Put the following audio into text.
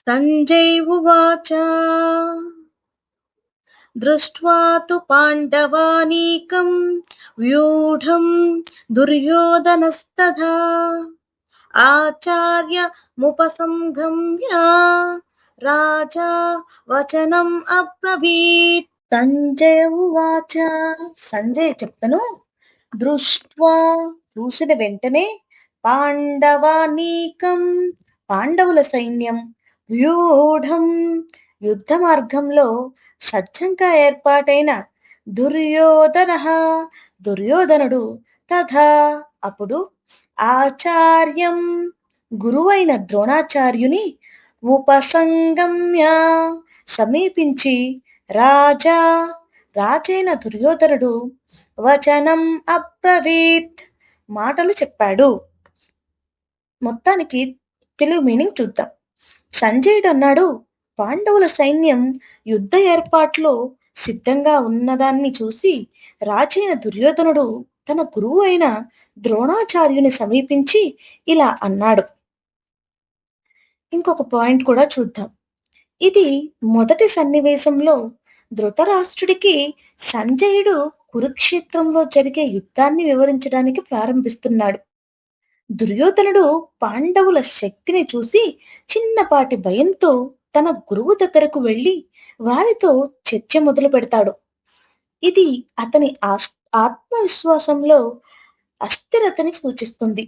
सञ्जय उवाच दृष्ट्वा तु पाण्डवानीकं व्यूढं दुर्योधनस्तथा आचार्यमुपसंगम्य राजा వచనం అబ్రవీత్ సంజయ ఉవాచ సంజయ్ చెప్పను దృష్ట్వా చూసిన వెంటనే పాండవానీకం పాండవుల సైన్యం వ్యూఢం యుద్ధ మార్గంలో సజ్జంగా ఏర్పాటైన దుర్యోధన దుర్యోధనుడు తథా అప్పుడు ఆచార్యం గురువైన ద్రోణాచార్యుని ఉపసంగమ్య సమీపించి రాజా రాజైన దుర్యోధనుడు వచనం అబ్రవీత్ మాటలు చెప్పాడు. మొత్తానికి తెలుగు మీనింగ్ చూద్దాం. సంజయుడు అన్నాడు పాండవుల సైన్యం యుద్ధ ఏర్పాట్లో సిద్ధంగా ఉన్నదాన్ని చూసి రాజైన దుర్యోధనుడు తన గురువు అయిన ద్రోణాచార్యుని సమీపించి ఇలా అన్నాడు. ఇంకొక పాయింట్ కూడా చూద్దాం. ఇది మొదటి సన్నివేశంలో ధృతరాష్ట్రుడికి సంజయుడు కురుక్షేత్రంలో జరిగే యుద్ధాన్ని వివరించడానికి ప్రారంభిస్తున్నాడు. దుర్యోధనుడు పాండవుల శక్తిని చూసి చిన్నపాటి భయంతో తన గురువు దగ్గరకు వెళ్ళి వారితో చర్చ మొదలు పెడతాడు. ఇది అతని ఆత్మవిశ్వాసంలో అస్థిరతని సూచిస్తుంది.